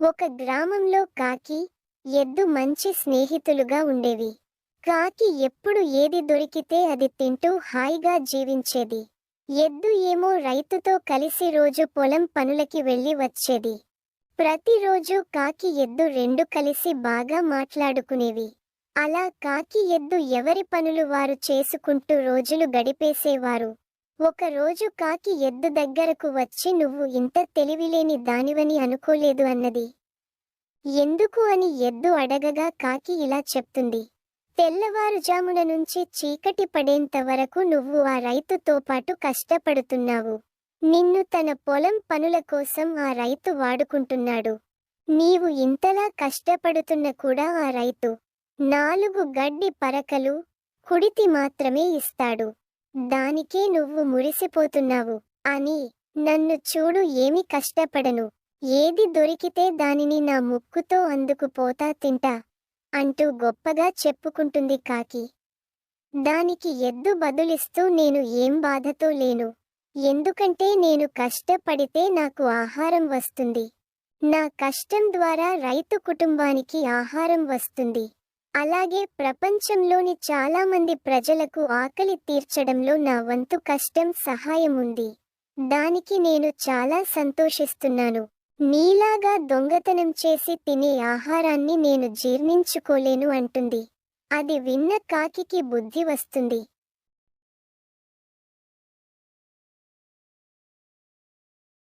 ఒక గ్రామంలో కాకి ఎద్దు మంచి స్నేహితులుగా ఉండేవి. కాకి ఎప్పుడు ఏది దొరికితే అది తింటూ హాయిగా జీవించేది. ఎద్దు ఏమో రైతుతో కలిసి రోజు పొలం పనులకి వెళ్ళి వచ్చేది. ప్రతిరోజు కాకి ఎద్దు రెండు కలిసి బాగా మాట్లాడుకునేవి. అలా కాకి ఎద్దు ఎవరి పనులు వారు చేసుకుంటూ రోజులు గడిపేసేవారు. ఒకరోజు కాకి ఎద్దు దగ్గరకు వచ్చి నువ్వు ఇంత తెలివిలేని దానివని అనుకోలేదు అన్నది. ఎందుకు అని ఎద్దు అడగగా కాకి ఇలా చెప్తుంది. తెల్లవారుజామున నుంచి చీకటి పడేంత వరకు నువ్వు ఆ రైతుతో పాటు కష్టపడుతున్నావు. నిన్ను తన పొలం పనుల కోసం ఆ రైతు వాడుకుంటున్నాడు. నీవు ఇంతలా కష్టపడుతున్న కూడా ఆ రైతు. నాలుగు గడ్డి పరకలు కుడితి మాత్రమే ఇస్తాడు. దానికే నువ్వు మురిసిపోతున్నావు అని నన్ను చూడు ఏమి కష్టపడను. ఏది దొరికితే దానిని నా ముక్కుతో అందుకుపోతా తింటా అంటూ గొప్పగా చెప్పుకుంటుంది కాకి. దానికి ఎద్దు బదులిస్తూ నేను ఏం బాధతో లేను. ఎందుకంటే నేను కష్టపడితే నాకు ఆహారం వస్తుంది. నా కష్టం ద్వారా రైతు కుటుంబానికి ఆహారం వస్తుంది. అలాగే ప్రపంచంలోని చాలామంది ప్రజలకు ఆకలి తీర్చడంలో నా వంతు కష్టం సహాయం ఉంది. దానికి నేను చాలా సంతోషిస్తున్నాను. నీలాగా దొంగతనం చేసి తినే ఆహారాన్ని నేను జీర్ణించుకోలేను అంటుంది. అది విన్న కాకికి బుద్ధి వస్తుంది.